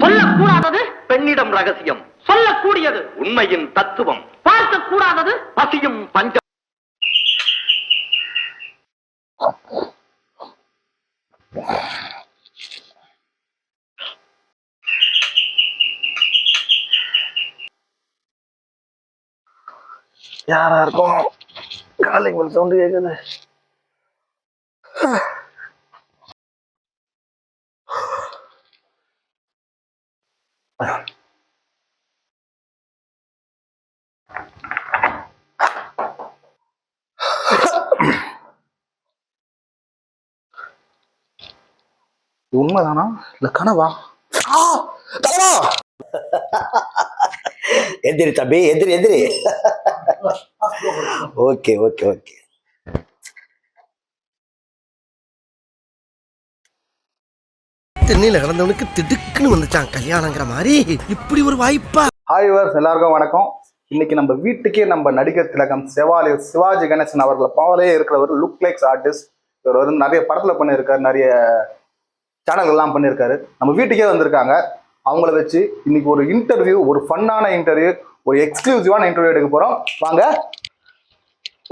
சொல்லக்கூடாதது பெண்ணிடம் ரகசியம். சொல்லக்கூடியது. உண்மையின் தத்துவம். பார்க்க கூடாதது பசியும் பஞ்சம் யாரா இருக்கும்? காலிங் பெல் சவுண்டு கேட்குது உண்மைதானா? இல்ல கனவா? கனவா! எதிரி தம்பி எதிரி எதிரி ஓகே ஓகே ஓகே தென்னையில கிடந்தவனுக்கு திடுக்குன்னு வந்துச்சான் கல்யாணங்கிற மாதிரி இப்படி ஒரு வாய்ப்பா ஹாய் விவர்ஸ் எல்லாருக்கும் வணக்கம். இன்னைக்கு நம்ம வீட்டுக்கே நம்ம நடிகர் திலகம் சிவாலி சிவாஜி கணேசன் அவர்களை போலே இருக்கிறவர் லுக் லைக்ஸ் ஆர்டிஸ்ட் இவர் வந்து நிறைய படத்துல பண்ணியிருக்காரு நிறைய சேனல் எல்லாம் பண்ணியிருக்காரு. நம்ம வீட்டுக்கே வந்திருக்காங்க. அவங்கள வச்சு இன்னைக்கு ஒரு இன்டர்வியூ ஒரு ஃபன்னான இன்டர்வியூ ஒரு எக்ஸ்க்ளூசிவான இன்டர்வியூ எடுக்க போறோம். வாங்க.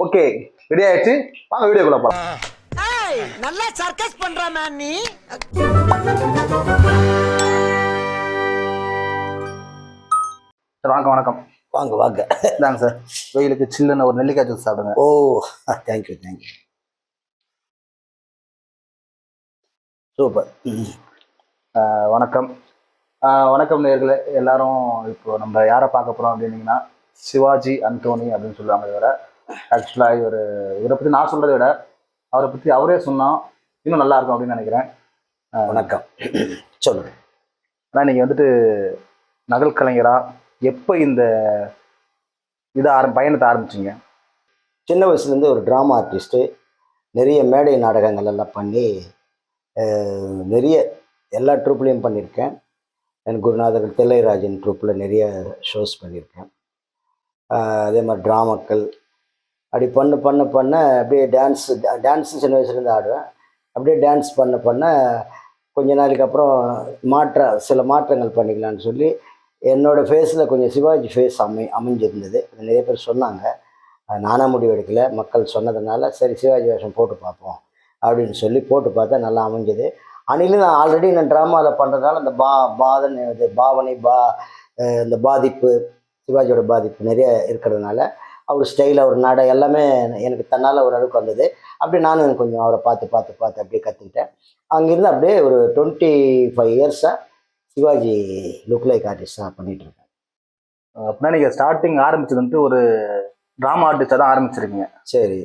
ஓகே ரெடி ஆயிடுச்சு. வாங்க வீடியோக்குள்ள போலாம். நல்லா சர்க்கஸ் பண்ற மேன் நீ. சார் வணக்கம் வணக்கம். வாங்க வாங்க. இந்தாங்க சார் வெயிலுக்கு சில்லுன்னு ஒரு நெல்லிக்காய் ஜூஸ் சாப்பிடுங்க. ஓ thank you thank you super. வணக்கம். வணக்கம் நேர்களே. எல்லாரும் இப்போ நம்ம யாரை பார்க்க போறோம் அப்படின்னீங்கன்னா சிவாஜி அந்தோனி அப்படின்னு சொல்லுவாங்க இவரை ஆக்சுவலாக இவர் இவரை பற்றி நான் சொல்றதை விட அவரை பற்றி அவரே சொன்னா இன்னும் நல்லா இருக்கும் அப்படின்னு நினைக்கிறேன். வணக்கம். சொல்லுங்க. ஆனால் நீங்கள் வந்துட்டு நகல் கலைஞரா? எப்போ இந்த இதை ஆரம் பயணத்தை ஆரம்பிச்சீங்க? சின்ன வயசுலேருந்து ஒரு ட்ராமா ஆர்டிஸ்ட்டு நிறைய மேடை நாடகங்கள் எல்லாம் பண்ணி நிறைய எல்லா ட்ரூப்லேயும் பண்ணியிருக்கேன். என் குருநாதர் தில்லைராஜன் ட்ரூப்பில் நிறைய ஷோஸ் பண்ணியிருக்கேன். அதே மாதிரி ட்ராமாக்கள். அப்படி பண்ண பண்ண பண்ண அப்படியே டான்ஸ் டான்ஸு சின்ன வயசுலேருந்து ஆடுவேன். அப்படியே டான்ஸ் பண்ண பண்ண கொஞ்ச நாளைக்கு அப்புறம் மாற்ற சில மாற்றங்கள் பண்ணிக்கலாம்னு சொல்லி என்னோடய ஃபேஸில் கொஞ்சம் சிவாஜி ஃபேஸ் அமை அமைஞ்சிருந்தது. நிறைய பேர் சொன்னாங்க. நானாக முடிவு எடுக்கலை. மக்கள் சொன்னதுனால சரி சிவாஜி வேஷம் போட்டு பார்ப்போம் அப்படின்னு சொல்லி போட்டு பார்த்தா நல்லா அமைஞ்சது. அன்னிலும் நான் ஆல்ரெடி நான் ட்ராமாவில் பண்ணுறதுனால அந்த பா பாதனை இது பாவனை பா இந்த பாதிப்பு சிவாஜியோட பாதிப்பு நிறைய இருக்கிறதுனால அவர் ஸ்டைல் அவர் நடை எல்லாமே எனக்கு தன்னால் ஒரு அளவுக்கு வந்தது. அப்படி நானும் கொஞ்சம் அவரை பார்த்து பார்த்து பார்த்து அப்படியே கற்றுக்கிட்டேன் அங்கேருந்து அப்படியே ஒரு டுவெண்ட்டி ஃபைவ் இயர்ஸாக சிவாஜி லுக் லைக் ஆர்டிஸ்டாக பண்ணிகிட்டு இருக்கேன். அப்படின்னா நீங்கள் ஸ்டார்டிங் ஆரம்பிச்சது வந்துட்டு ஒரு ட்ராமா ஆர்டிஸ்டாக தான் ஆரம்பிச்சிருக்கீங்க. சரி.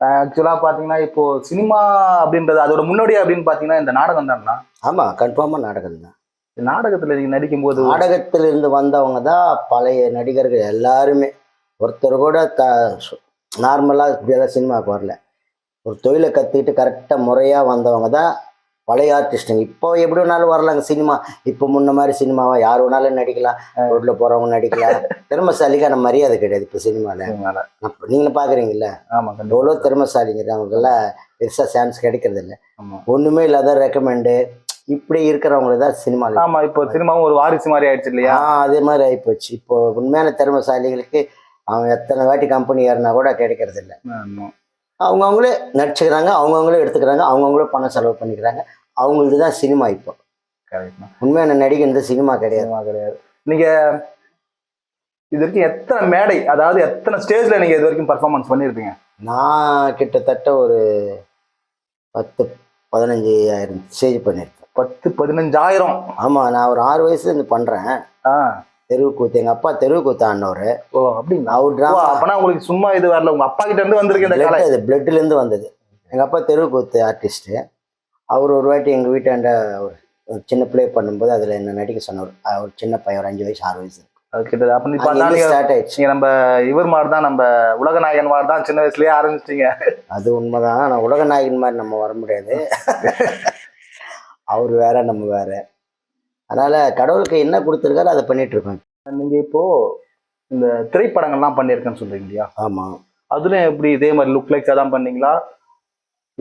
ஆக்சுவலாக பார்த்தீங்கன்னா இப்போ சினிமா அப்படின்றது அதோட முன்னோடி அப்படின்னு பார்த்தீங்கன்னா இந்த நாடகம் தான்ண்ணா ஆமாம் கன்ஃபார்மாக நாடகம் தான் நாடகத்தில் நீங்கள் நடிக்கும்போது நாடகத்திலிருந்து வந்தவங்க தான் பழைய நடிகர்கள் எல்லாருமே. ஒருத்தர் கூட த நார்மலாக சினிமாவுக்கு வரல. ஒரு தொழிலை கற்றுக்கிட்டு கரெக்டாக முறையாக வந்தவங்க தான் பழைய ஆர்டிஸ்ட்டுங்க இப்போ எப்படி வேணாலும் வரலாங்க. சினிமா இப்போ முன்ன மாதிரி சினிமாவா யார் வேணாலும் நடிக்கலாம். ரோட்டில் போகிறவங்க நடிக்கலாம். திறமசாலிக்கான மரியாதை கிடையாது இப்போ சினிமாவில். நீங்களும் பார்க்குறீங்களா ஆமா கண்டிப்பா. எவ்வளோ திறமசாலிங்க அவங்களுக்கெல்லாம் பெருசாக சான்ஸ் கிடைக்கிறது இல்லை. ஒன்றுமே இல்லாத ரெக்கமெண்டு இப்படி இருக்கிறவங்களுக்கு தான் சினிமாவில் ஆமா இப்போ சினிமாவும் ஒரு வாரிசு மாதிரி ஆயிடுச்சு இல்லையா? ஆ அதே மாதிரி ஆகிப்போச்சு இப்போ உண்மையான திறமைசாலிகளுக்கு அவன் எத்தனை வாட்டி கம்பெனி ஏறினா கூட கிடைக்கிறது இல்லை. அவங்கவுங்களே நடிச்சுக்கிறாங்க அவங்கவுங்களே எடுத்துக்கிறாங்க அவங்கவுங்களே பணம் செலவு பண்ணிக்கிறாங்க. அவங்களுக்கு தான் சினிமா இப்போ. உண்மையான நடிகை இந்த சினிமா கிடையாது. கிடையாது. நீங்க இது வரைக்கும் எத்தனை மேடை அதாவது எத்தனை ஸ்டேஜ்ல நீங்க இது வரைக்கும் பர்ஃபார்மன்ஸ் பண்ணியிருப்பீங்க? நான் கிட்டத்தட்ட ஒரு பத்து பதினஞ்சு ஆயிரம் ஸ்டேஜ் பண்ணியிருக்கேன். பத்து பதினஞ்சாயிரம். ஆமாம் நான் ஒரு ஆறு வயசுல இருந்து பண்ணுறேன் ஆ. தெருவு கூத்து எங்கள் அப்பா தெருவு கூத்து ஆடினவர் ஓ அப்படிங்களா? அவர் ட்ராமா அப்பனா உங்களுக்கு சும்மா இது வரல. உங்க அப்பா கிட்ட இருந்து வந்திருக்கு இந்த கலை. பிளட் அது பிளட்லேருந்து வந்தது. எங்கள் அப்பா தெருவு கூத்து ஆர்டிஸ்ட்டு அவர் ஒரு வாட்டி எங்கள் வீட்டாண்ட ஒரு ஒரு சின்ன ப்ளே பண்ணும்போது அதில் என்ன நடிக்க சொன்னவர் அஹ் ஒரு சின்ன பையன் ஒரு அஞ்சு வயசு ஆறு வயசு. அது கிட்ட அப்ப ஸ்டார்ட் ஆயிடுச்சு. நம்ம இவர் மாதிரி தான் நம்ம உலகநாயகன் மாதிரி தான் சின்ன வயசுலயே ஆரம்பிச்சிட்டீங்க. அது உண்மைதான். ஆனால் உலக நாயகன் மாதிரி நம்ம வர முடியாது. அவர் வேற நம்ம வேற. அதனால கடவுளுக்கு என்ன கொடுத்துருக்காரோ அதை பண்ணிட்டு இருக்கோம் நீங்க இப்போ இந்த திரைப்படங்கள்லாம் பண்ணியிருக்கேன்னு சொல்றீங்க இல்லையா? ஆமாம் அதுலயும் எப்படி இதே மாதிரி லுக் லைக்ஸா தான் பண்ணீங்களா?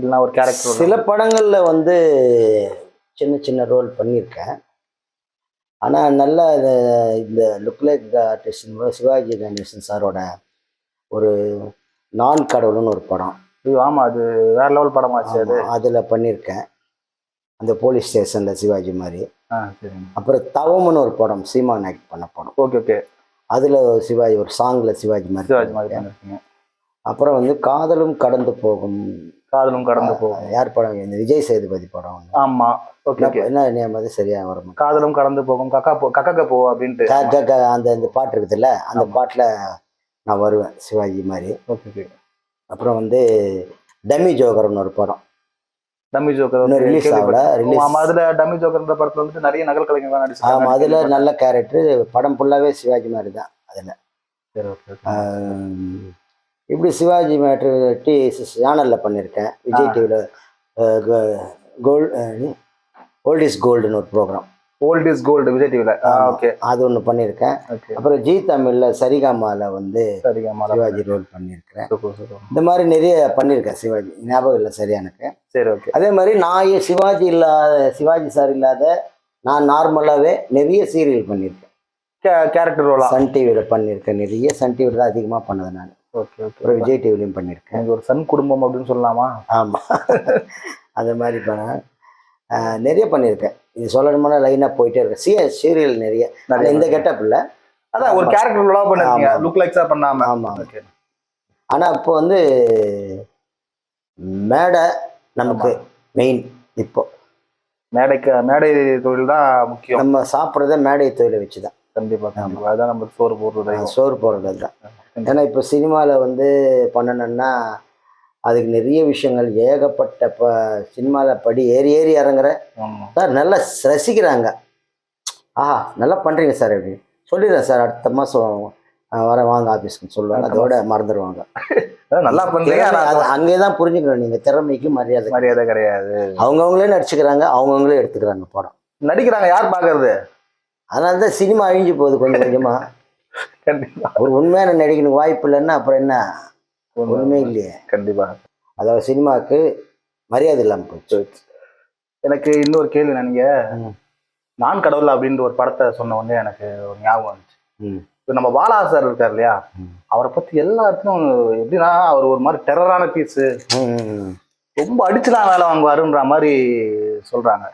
இல்லைன்னா ஒரு கேரக்டர் சில படங்களில் வந்து சின்ன சின்ன ரோல் பண்ணியிருக்கேன். ஆனால் நல்ல இந்த- லுக்லைக் ஆர்டிஸ்ட் சிவாஜி கணேசன் சாரோட ஒரு நான் கடவுள்னு ஒரு படம். ஐயோ ஆமா அது வேற லெவல் படமாச்சு அது. அதில் பண்ணியிருக்கேன். அந்த போலீஸ் ஸ்டேஷனில் சிவாஜி மாதிரி. அப்புறம் தவம்னு ஒரு படம் சீமான் ஆக்ட் பண்ண படம். Okay okay. அதில் சிவாஜி ஒரு சாங்கில் சிவாஜி மாதிரி சிவாஜி மாதிரி அப்புறம் வந்து காதலும் கடந்து போகும் காதலும் கடந்து போகும். யார் படம் இந்த விஜய் சேதுபதி படம். ஆமா ஓகே என்ன நேம் அது? சரியா வர மாட்டேங்குது. காதலும் கடந்து போகும். கக்கா போ கக்கக்க போ அப்படின்ட்டு. அந்த இந்த பாட்டு இருக்குதுல்ல அந்த பாட்டில் நான் வருவேன் சிவாஜி மாதிரி. ஓகே அப்புறம் வந்து டம்மி ஜோகர்னு ஒரு படம். டம்மி ஜோக்கர் release ஆகல, ஆமா அதுல டம்மி ஜோக்கர்ன்ற படத்துல வந்துட்டு நிறைய நகல் கலைஞர்கள் ஆமாம் நடிச்சிருக்காங்க அதில் நல்ல கேரக்டர் படம் ஃபுல்லாகவே சிவாஜி மாதிரி தான் அதில். சரி ஓகே இப்படி சிவாஜி மேட்ரு டி சேனலில் பண்ணியிருக்கேன் விஜய். டிவியில் கோல்டு ஓல்ட் இஸ் கோல்டுன்னு ஒரு program old is gold Vijay டிவில ஓகே அது ஒன்று பண்ணியிருக்கேன் அப்புறம் ஜி தமிழில் சரிகமாவில் வந்து சிவாஜி ரோல் பண்ணியிருக்கிறேன் இந்த மாதிரி நிறைய பண்ணியிருக்கேன் சிவாஜி. ஞாபகம் இல்லை சரியா எனக்கு. சரி ஓகே அதே மாதிரி நான் சிவாஜி இல்லாத சிவாஜி சார் இல்லாத நான் நார்மலாகவே நிறைய சீரியல் பண்ணியிருக்கேன் கேரக்டர் ரோலா சன் டிவியில் பண்ணியிருக்கேன் நிறைய சன் டிவியில் தான் அதிகமாக பண்ணது நான். Okay okay. அப்புறம் விஜய் டிவிலையும் பண்ணியிருக்கேன். எனக்கு ஒரு சன் குடும்பம் அப்படின்னு சொல்லலாமா? ஆமாம் அந்த மாதிரி பண்ண ஆஹ் நிறைய பண்ணியிருக்கேன். இது சொல்லணும்னா லைனாக போயிட்டே இருக்கேன். சி சீரியல் நிறைய. இந்த கெட்டப் இல்லை. அதான் ஒரு கேரக்டர் பண்ணிருக்கீங்க ஆமா. லுக் லைக்ஸா பண்ணாம. ஆமாம் ஓகே ஆனால் இப்போ வந்து மேடை நமக்கு மெயின் இப்போ. மேடைக்கு மேடை தொழில் தான் முக்கியம். நம்ம சாப்பிட்றத மேடை தொழிலை வச்சு தான் கண்டிப்பா கண்டிப்பா. அதான் நம்ம சோறு போடுறது. சோறு போடுறது தான் ஏன்னா இப்போ சினிமாவில் வந்து பண்ணணும்னா அதுக்கு நிறைய விஷயங்கள் ஏகப்பட்ட இப்போ சினிமாவில் படி ஏறி ஏறி இறங்குற சார் நல்லா ரசிக்கிறாங்க. ஆஹா நல்லா பண்ணுறீங்க சார் அப்படின்னு சொல்லிடுறேன் சார் அடுத்த மாதம் வரேன் வாங்க ஆஃபீஸ்க்கு சொல்லுவாங்க. அதோட மறந்துடுவாங்க நல்லா பண்றீங்க ஆனா அது அங்கே தான் புரிஞ்சுக்கணும். நீங்கள் திறமைக்கு மரியாதை. மரியாதை கிடையாது. அவங்கவுங்களே நடிச்சுக்கிறாங்க அவங்கவுங்களே எடுத்துக்கிறாங்க படம். நடிக்கிறாங்க யார் பாக்குறது? அதனால தான் சினிமா அழிஞ்சு போகுது கொஞ்சம் கொஞ்சமாக கண்டிப்பா. ஒரு உண்மையான நடிகனுக்கு வாய்ப்பு இல்லைன்னா அப்புறம் என்ன? ஒன்றுமே இல்லையே. கண்டிப்பா. அதாவது சினிமாவுக்கு மரியாதை இல்லாமல் போச்சு. எனக்கு இன்னொரு கேள்வி நான் நீங்க ம். நான் கடவுள் அப்படின்ற ஒரு படத்தை சொன்ன உடனே எனக்கு ஒரு ஞாபகம் வந்துச்சு. ம். இப்போ நம்ம பாலா சார் இருக்கார் இல்லையா. அவரை பத்தி எல்லா இடத்துலையும் எப்படின்னா அவர் ஒரு மாதிரி டெரரான பீஸ். ரொம்ப அடிச்சுலாம் வேலை வாங்குவாருன்ற மாதிரி சொல்றாங்க.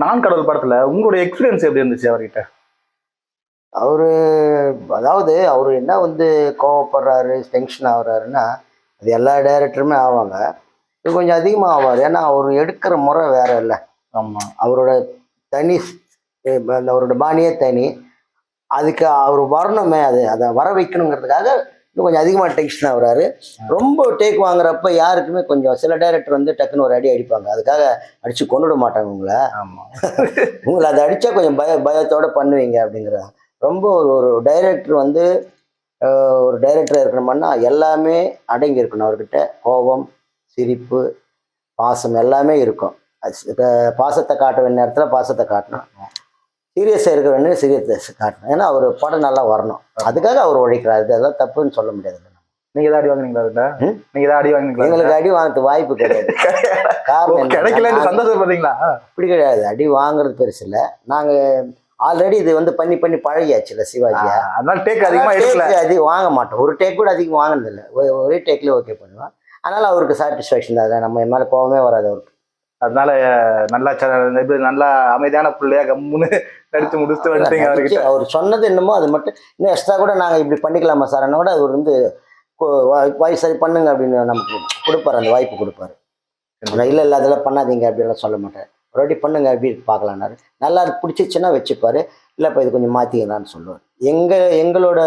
நான் கடவுள் படத்துல உங்களுடைய எக்ஸ்பீரியன்ஸ் எப்படி இருந்துச்சு அவர்கிட்ட? அவரு அதாவது அவர் என்ன வந்து கோவப்படுறாரு டென்ஷன் ஆகுறாருன்னா அது எல்லா டைரக்டருமே ஆவாங்க. இது கொஞ்சம் அதிகமாக ஆவார் ஏன்னா அவர் எடுக்கிற முறை வேற இல்லை. ஆமா. அவரோட தனி அவரோட பாணியே தனி. அதுக்கு அவர் வரணுமே அது அதை வர வைக்கணுங்கிறதுக்காக இன்னும் கொஞ்சம் அதிகமாக டென்ஷன் ஆகுறாரு ரொம்ப டேக் வாங்குறப்ப யாருக்குமே கொஞ்சம் சில டைரக்டர் வந்து டக்குன்னு ஒரு அடி அடிப்பாங்க. அதுக்காக அடிச்சு கொண்டுட மாட்டாங்க உங்களை. ஆமா. உங்களை அதை அடித்தா கொஞ்சம் பய பயத்தோட பண்ணுவீங்க அப்படிங்கிறத. ரொம்ப ஒரு ஒரு டைரக்டர் வந்து ஒரு டைரக்டர் இருக்கணும்னா எல்லாமே அடங்கி இருக்கணும் அவர்கிட்ட கோபம் சிரிப்பு பாசம் எல்லாமே இருக்கும். பாசத்தை காட்ட வேண்டிய நேரத்தில் பாசத்தை காட்டணும். சீரியஸாக இருக்கிற வேண்டிய சீரியஸ் காட்டணும். ஏன்னா அவர் படம் நல்லா வரணும். அதுக்காக அவர் உழைக்கிறார். இதெல்லாம் தப்புன்னு சொல்ல முடியாது நீங்க தான் அடி வாங்குனீங்களா அதுல? நீங்க தான் அடி வாங்குனீங்களா எங்களுக்கு அடி வாங்குறதுக்கு வாய்ப்பு கிடையாது. காரணம் நாங்க- சந்தோஷப்படுறீங்களா? அப்படி கிடையாது. அடி வாங்குறது பெருசு இல்லை. நாங்கள் ஆல்ரெடி இது வந்து பண்ணி பண்ணி பழகியாச்சுல சிவாஜியா. அதனால டேக் அதிகமா எடுக்கல. அதிகம் வாங்க மாட்டோம். ஒரு டேக் கூட அதிகம் வாங்கினது இல்லை ஒரே டேக்லேயே ஓகே பண்ணுவேன் அதனால அவருக்கு சாட்டிஸ்ஃபேக்ஷன் தான். நம்ம மேலே கோவமே வராது அவருக்கு. அதனால நல்லா நல்லா அமைதியான பிள்ளையா கம்முன்னு நடிச்சு முடிச்சுட்டு வந்துட்டீங்க அவர்கிட்ட. அவர் சொன்னது என்னமோ அது மட்டும் இன்னும் எக்ஸ்ட்ரா கூட நாங்கள் இப்படி பண்ணிக்கலாமா சார்? கூட அவர் வந்து வாய் சரி பண்ணுங்க அப்படின்னு நமக்கு கொடுப்பாரு அந்த வாய்ப்பு கொடுப்பாரு. இல்லை இல்லை அதெல்லாம் பண்ணாதீங்க அப்படின்லாம் சொல்ல மாட்டார் ஒரு வாட்டி பண்ணுங்க அப்படி பார்க்கலான்னாரு நல்லா அது பிடிச்சிச்சுன்னா வச்சுப்பாரு இல்லைப்பா இது கொஞ்சம் மாற்றிக்கலான்னு சொல்லுவார். எங்கள் எங்களோட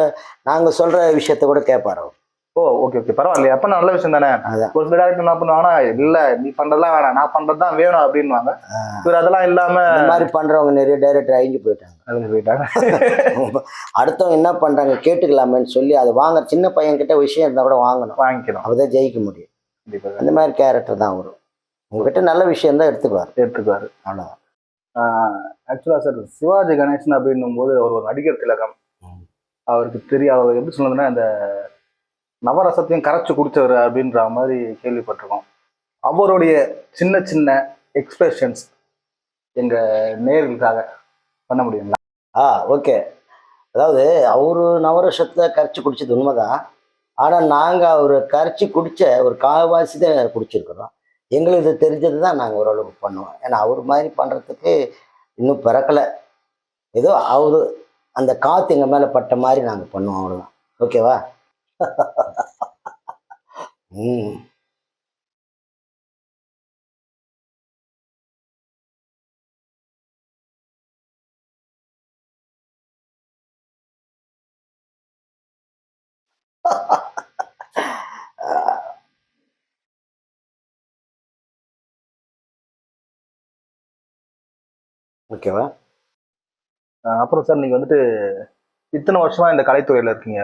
நாங்கள் சொல்கிற விஷயத்த கூட கேட்பார் அவர். ஓ ஓகே ஓகே பரவாயில்லையா. அப்ப நல்ல விஷயம் தானே. ஒரு சில டேரக்டர் என்ன பண்ணுவாங்கன்னா இல்ல நீ பண்றதெல்லாம் வேணாம். நான் பண்றதுதான் வேணும் அப்படின்வாங்க இவர் அதெல்லாம் இல்லாம இந்த மாதிரி பண்ணுறவங்க நிறைய டைரக்டர் அழிஞ்சு போயிட்டாங்க. அழிஞ்சு போயிட்டாங்க. அடுத்தவங்க என்ன பண்ணுறாங்க கேட்டுக்கலாமேன்னு சொல்லி அதை வாங்க சின்ன பையன்கிட்ட விஷயம் இருந்தால் கூட வாங்கணும். வாங்கிக்கணும். அப்பதான் ஜெயிக்க முடியும். அந்த மாதிரி கேரக்டர் தான் வரும் உங்ககிட்ட நல்ல விஷயம் தான் எடுத்துக்குவார். எடுத்துக்குவாரு. அவ்வளோதான் ஆக்சுவலா சார் சிவாஜி கணேசன் அப்படின்னும் போது அவர் ஒரு நடிகர் திலகம். அவருக்கு தெரிய அவர் எப்படி சொல்லுதுன்னா இந்த நவரசத்தையும் கரைச்சி குடிச்சவர் அப்படின்ற மாதிரி கேள்விப்பட்டிருக்கோம். அவருடைய சின்ன சின்ன எக்ஸ்பிரஷன்ஸ் எங்க நேர்களுக்காக பண்ண முடியுங்களா? ஆ ஓகே. அதாவது அவரு நவரசத்தை கரைச்சி குடிச்சது உண்மைதான். ஆனால் நாங்கள் அவர் கரைச்சி குடித்த ஒரு கால்வாசி தான் குடிச்சிருக்கிறோம். எங்களுக்கு இது தெரிஞ்சது தான் நாங்கள் ஓரளவுக்கு பண்ணுவோம். ஏன்னா அவர் மாதிரி பண்ணுறதுக்கு இன்னும் பிறக்கலை. ஏதோ அவர் அந்த காற்று எங்கள் மேலே பட்ட மாதிரி நாங்கள் பண்ணுவோம் அவ்வளோதான் ஓகேவா? ம் ஓகேவா? அப்புறம் சார் நீங்க வந்துட்டு இத்தனை வருஷமா இந்த கலைத்துறையில இருக்கீங்க.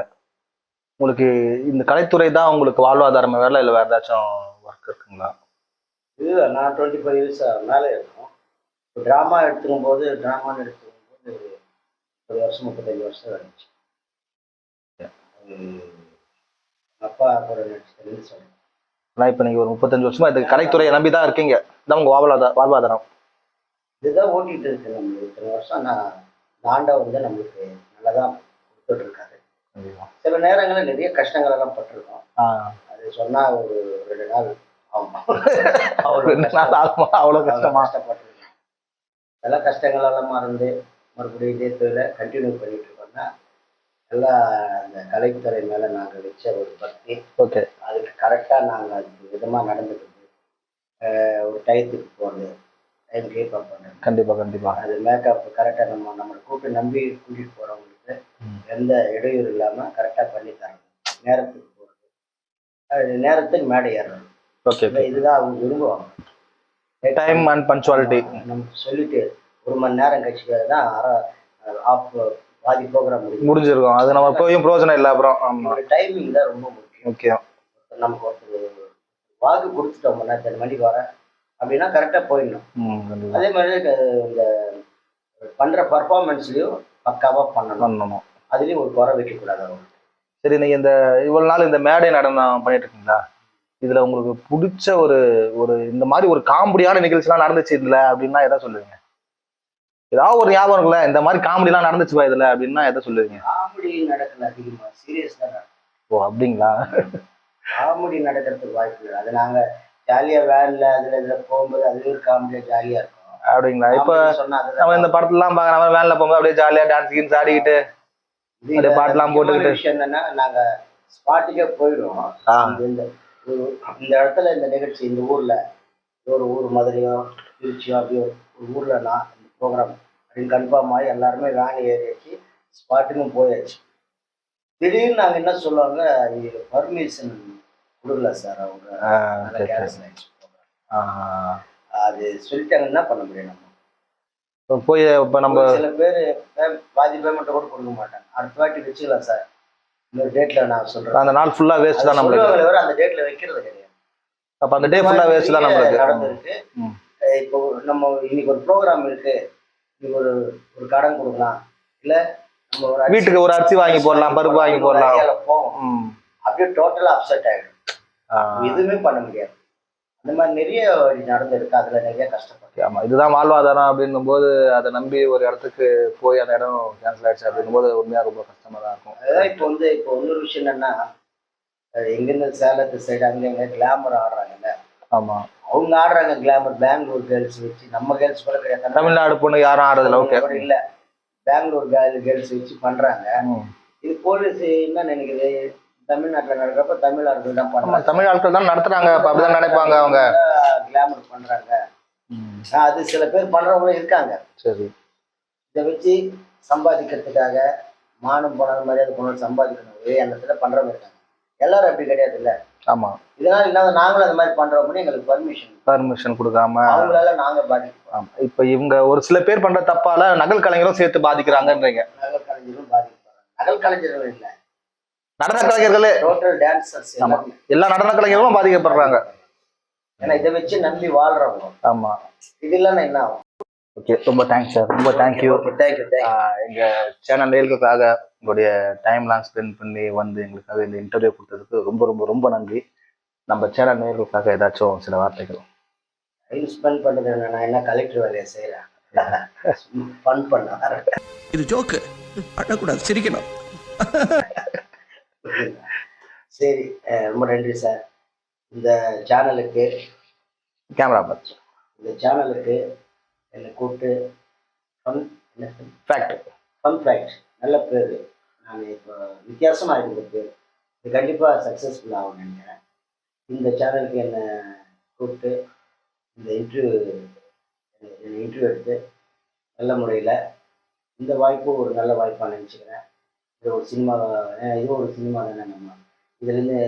உங்களுக்கு இந்த கலைத்துறை தான் உங்களுக்கு வாழ்வாதாரம் வேலை இல்லை வேற ஏதாச்சும் ஒர்க் இருக்குங்களா? இது நான் டுவெண்ட்டி ஃபைவ் இயர்ஸ் மேலே இருக்கும். ட்ராமா எடுத்துக்கும் போது ட்ராமான்னு எடுத்துக்கும் போது ஒரு வருஷம் முப்பத்தஞ்சு வருஷம் இருந்துச்சு அப்பா கூட நடிச்சதுன்னு சொல்றேன் ஆனா இப்போ நீங்க ஒரு முப்பத்தஞ்சு வருஷமா இந்த கலைத்துறையை நம்பி தான் இருக்கீங்க. இதான் உங்க வாழ்வாதார வாழ்வாதாரம். இதுதான் ஓட்டிட்டு இருக்கு நம்ம இத்தனை வருஷம். நான் ஆண்டவர் வந்து நம்மளுக்கு நல்லதான் கொடுத்துட்டு இருக்காரு. சில நேரங்களில் நிறைய கஷ்டங்கள் எல்லாம் பட்டிருக்கோம் அது சொன்னா ஒரு ரெண்டு நாள் அவ்வளவு கஷ்டமா? கஷ்டப்பட்டிருக்கேன் எல்லா கஷ்டங்கள் எல்லாம் மறந்து மறுபடியும் இதே தொழிலை கண்டினியூ பண்ணிட்டு இருக்கோம்னா எல்லாம் அந்த கலைத்துறை மேல நாங்க வச்ச ஒரு பக்தி ஓகே. அதுக்கு கரெக்டா நாங்க அதுக்கு விதமா நடந்துக்கிறது. ஒரு டயத்துக்கு போறது டைம் கீப் அப் பண்ணுறது கண்டிப்பா கண்டிப்பா. அது மேக்கப் கரெக்டா நம்ம நம்மளை கூப்பிட்டு நம்பி கூட்டிட்டு போறவங்களுக்கு ம். எந்த இடையூறு இல்லாம கரெக்டா பண்ணி தரணும் நேரத்துக்கு அது நேரத்துக்கு மேடை ஏறணும். ஓகே இதுதான் அவங்க விரும்புவாங்க டைம் அண்ட் பஞ்சுவாலிட்டி நம்ம சொல்லிட்டு ஒரு மணி நேரம் கழிச்சு தான் அரை ஆஃப் பாதி ப்ரோக்ராம் முடிஞ்சிருக்கும். அது நம்ம போயும் பிரயோஜனம் இல்லை அப்புறம். டைமிங் தான் ரொம்ப முக்கியம். முக்கியம் நமக்கு ஒருத்தர் வாக்கு கொடுத்துட்டோம்னா இத்தனை மணிக்கு வரேன் அப்படின்னா கரெக்டாக போயிடணும். அதே மாதிரி இந்த பண்ணுற பர்ஃபார்மன்ஸ்லையும் பக்காவாக பண்ணணும். பண்ணணும். அதுலேயும் ஒரு குறை வைக்கக்கூடாது அவங்க சரி நீங்க இந்த இவ்வளவு நாள் இந்த மேடை நடனம் பண்ணிட்டு இருக்கீங்களா? இதுல உங்களுக்கு பிடிச்ச ஒரு ஒரு இந்த மாதிரி ஒரு காமெடியான நிகழ்ச்சிலாம் நடந்துச்சு இதுல அப்படின்னா எதை சொல்லுவீங்க? ஏதாவது ஒரு ஞாபகம் இருக்குல்ல இந்த மாதிரி காமெடிலாம் நடந்துச்சுப்பா இதுல அப்படின்னா எதை சொல்லுவீங்க? காமெடி நடக்கல அதிகமாக சீரியஸ் தான் நடக்கும். ஓ அப்படிங்களா? காமெடி நடக்கிறதுக்கு வாய்ப்பு இல்லை. அது நாங்கள் ஜாலியாக வேனில் அதில் இதில் போகும்போது அதுவே ஒரு காமெடியாக ஜாலியாக இருக்கும். அப்படிங்களா? இப்ப நம்ம இந்த படத்துலாம் பாக்குற வேன்ல போகும்போது அப்படியே ஜாலியா டான்ஸ் கீன்ஸ் ஆடிக்கிட்டு அப்படியே முக்கியமான போட்டுக்கிட்டு. விஷயம் என்னன்னா நாங்க ஸ்பாட்டுக்கே போயிடுவோம். இந்த- இந்த இடத்துல இந்த நிகழ்ச்சி இந்த ஊர்ல ஒரு ஊர் மதுரையோ திருச்சியோ அப்படியோ ஒரு ஊர்ல நான் இந்த ப்ரோக்ராம் அப்படின்னு கன்ஃபார்ம் ஆகி எல்லாருமே வேன் ஏறியாச்சு ஸ்பாட்டுக்கும் போயாச்சு. திடீர்னு நாங்க என்ன சொல்லுவாங்க பர்மிஷன் கொடுக்கல சார் அவங்க. சரி. ஆயிடுச்சு அது சொல்லிட்டாங்கன்னா என்ன பண்ண முடியும் நம்ம? போய் இப்ப நம்ம சில பேர் பாதி பேமெண்ட் கூட கொடுக்க மாட்டாங்க. அடுத்த வாட்டி வச்சுக்கலாம் சார் இன்னொரு டேட்ல நான் சொல்றேன். அந்த நாள் ஃபுல்லா வேஸ்ட் தான் நம்மளுக்கு. அந்த டேட்ல வைக்கிறது கிடையாது. அப்ப அந்த டே ஃபுல்லா வேஸ்ட் தான் நம்மளுக்கு. நடந்திருக்கு. இப்போ நம்ம இன்னைக்கு ஒரு ப்ரோக்ராம் இருக்கு. இன்னைக்கு ஒரு ஒரு கடன் கொடுக்கலாம். இல்ல நம்ம ஒரு வீட்டுக்கு ஒரு அரிசி வாங்கி போடலாம் பருப்பு வாங்கி போடலாம். அப்படியே டோட்டலா அப்செட் ஆயிடும். எதுவுமே பண்ண முடியாது. அந்த மாதிரி நிறைய நடந்திருக்கு அதுல நிறைய கஷ்டப்பட்டேன் ஆமா இதுதான் வாழ்வாதாரம் அப்படின்னும் போது அதை நம்பி ஒரு இடத்துக்கு போய் அந்த இடம் கேன்சல் ஆயிடுச்சு அப்படின்னும் போது உண்மையா ரொம்ப கஷ்டமா தான் இருக்கும். அதான் இப்போ வந்து இப்போ இன்னொரு விஷயம் என்னன்னா எங்கிருந்து சேலத்து சைடு அங்க எங்க கிளாமர் ஆடுறாங்கல்ல? ஆமா. அவங்க ஆடுறாங்க கிளாமர் பெங்களூர் கேர்ள்ஸ் வச்சு நம்ம கேர்ள்ஸ் கூட கிடையாது. தமிழ்நாடு பொண்ணு யாரும் ஆடுறதில்ல ஓகே இல்ல. பெங்களூர் கேர்ள் கேர்ள்ஸ் வச்சு பண்றாங்க. இது போலீஸ் என்ன நினைக்குது? தமிழ்நாட்டுல நடக்கிறப்ப தமிழ் ஆட்கள் தான் ஆமா பண்றாங்க தமிழ் ஆட்கள் தான் நடத்துறாங்க. அப்ப அப்படிதான் நினைப்பாங்க அவங்க. கிளாமர் பண்றாங்க. அது சில பேர் பண்றவங்களும் இருக்காங்க. சரி. இதை வச்சு சம்பாதிக்கிறதுக்காக மானம் பணம் மரியாதை பணம் சம்பாதிக்கணும். ஒரே எண்ணத்துல பண்றவங்க இருக்காங்க. எல்லாரும் அப்படி கிடையாது இல்ல ஆமா. இதனால என்ன நாங்களும் அந்த மாதிரி பண்றோம்னு எங்களுக்கு பர்மிஷன் பர்மிஷன் கொடுக்காம. அவங்களால நாங்க பாதிக்கப்போம் ஆமா. இப்ப இவங்க ஒரு சில பேர் பண்ற தப்பால நகல் கலைஞரும் சேர்த்து பாதிக்கிறாங்கன்றீங்க. நகல் கலைஞரும் பாதிக்கப்படுறாங்க. நகல் கலைஞர்கள் இல்ல. நடன கலைஞர்களே. டோட்டல் டான்சர்ஸ் ஆமா. எல்லா நடன கலைஞர்களும் பாதிக்கப்படுறாங்க. ஏன்னா இதை வச்சு நம்பி வாழ்றவங்க. ஆமா. இது இல்லைன்னா என்ன ஆகும்? ஓகே ரொம்ப தேங்க்ஸ் சார் ரொம்ப தேங்க்யூ தேங்க்யூ எங்க சேனல் நேர்களுக்காக உங்களுடைய டைம்லாம் ஸ்பெண்ட் பண்ணி வந்து எங்களுக்காக இந்த இன்டர்வியூ கொடுத்ததுக்கு ரொம்ப ரொம்ப ரொம்ப நன்றி. நம்ம சேனல் நேர்களுக்காக ஏதாச்சும் சில வார்த்தைகள். டைம் ஸ்பெண்ட் பண்ணுறது நான் என்ன கலெக்டர் வேலையை செய்கிறேன் ஃபன் பண்ண இது ஜோக்கு அழக்கூடாது சிரிக்கணும். சரி ரொம்ப நன்றி சார். இந்த சேனலுக்கு கேமரா பார்த்து இந்த சேனலுக்கு என்னை கூப்பிட்டு ஃபன் என்ன? ஃபேக்ட் ஃபன் ஃபேக்ட் நல்ல பேர். நான் இப்போ வித்தியாசமாக பேர். இது கண்டிப்பாக சக்ஸஸ்ஃபுல் ஆகும்னு நினைக்கிறேன். இந்த சேனலுக்கு என்னை கூப்பிட்டு இந்த இன்டர்வியூ என்னை இன்டர்வியூ எடுத்து நல்ல முறையில் இந்த வாய்ப்பு ஒரு நல்ல வாய்ப்பாக நினச்சிக்கிறேன். இது ஒரு சினிமா இது ஒரு சினிமா தானே நம்ம. இதுலேருந்து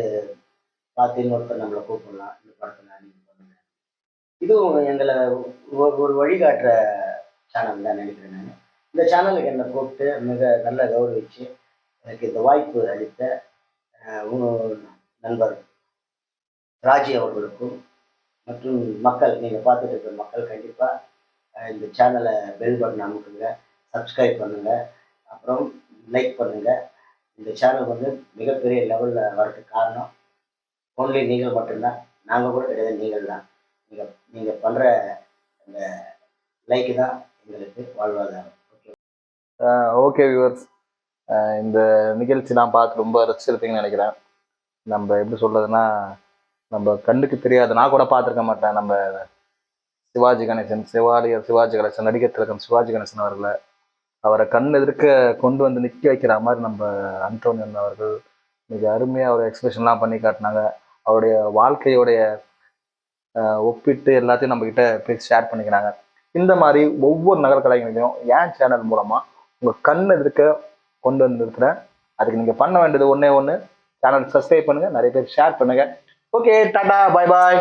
பார்த்து இன்னொருத்தர் நம்மளை கூப்பிடலாம். இந்த படத்தை நான் இது இதுவும் எங்களை ஒரு ஒரு வழிகாட்டுற சேனல் தான் நினைக்கிறேன் நான். இந்த சேனலுக்கு என்னை கூப்பிட்டு மிக நல்ல கௌரவிச்சு எனக்கு இந்த வாய்ப்பு அளித்த நண்பர் ராஜி அவர்களுக்கும் மற்றும் மக்கள் நீங்கள் பார்த்துட்டு இருக்கிற மக்கள் கண்டிப்பாக இந்த சேனலை பெல் பட்டன் அமுக்குங்க சப்ஸ்கிரைப் பண்ணுங்கள் அப்புறம் லைக் பண்ணுங்கள் இந்த சேனல் வந்து மிகப்பெரிய லெவலில் வரதுக்கு காரணம். ஓன்லி நீங்கள் மட்டும்தான். நாங்கள் கூட கிடையாது நீங்கள் தான் நீங்கள் நீங்கள் பண்ணுற அந்த லைக்கு தான் எங்களுக்கு வாழ்வாதாரம். ஓகே ஓகே வியூவர்ஸ் இந்த நிகழ்ச்சி நான் பார்த்து ரொம்ப ரசிச்சிருப்பீங்கன்னு நினைக்கிறேன். நம்ம எப்படி சொல்றதுன்னா நம்ம கண்ணுக்கு தெரியாது நான் கூட பார்த்துருக்க மாட்டேன். நம்ம சிவாஜி கணேசன் சிவாலியர் சிவாஜி கணேசன் நடிகர் திலகம் சிவாஜி கணேசன் அவர்களை அவரை கண் எதிர்க்க கொண்டு வந்து நிற்க வைக்கிற மாதிரி நம்ம அந்தோனியன் அவர்கள் மிக அருமையாக அவர் எக்ஸ்பிரஷன்லாம் பண்ணி காட்டினாங்க. அவருடைய வாழ்க்கையோடைய ஒப்பிட்டு எல்லாத்தையும் நம்ம கிட்ட பேசி ஷேர் பண்ணிக்கிறாங்க. இந்த மாதிரி ஒவ்வொரு நகர கலைஞர்களையும் சேனல் மூலமா உங்கள் கண் எதிர்க்க கொண்டு வந்து நிறுத்துறேன் அதுக்கு நீங்கள் பண்ண வேண்டியது ஒன்றே ஒன்று சேனல் சப்ஸ்கிரைப் பண்ணுங்க நிறைய பேர் ஷேர் பண்ணுங்க. Okay tata bye bye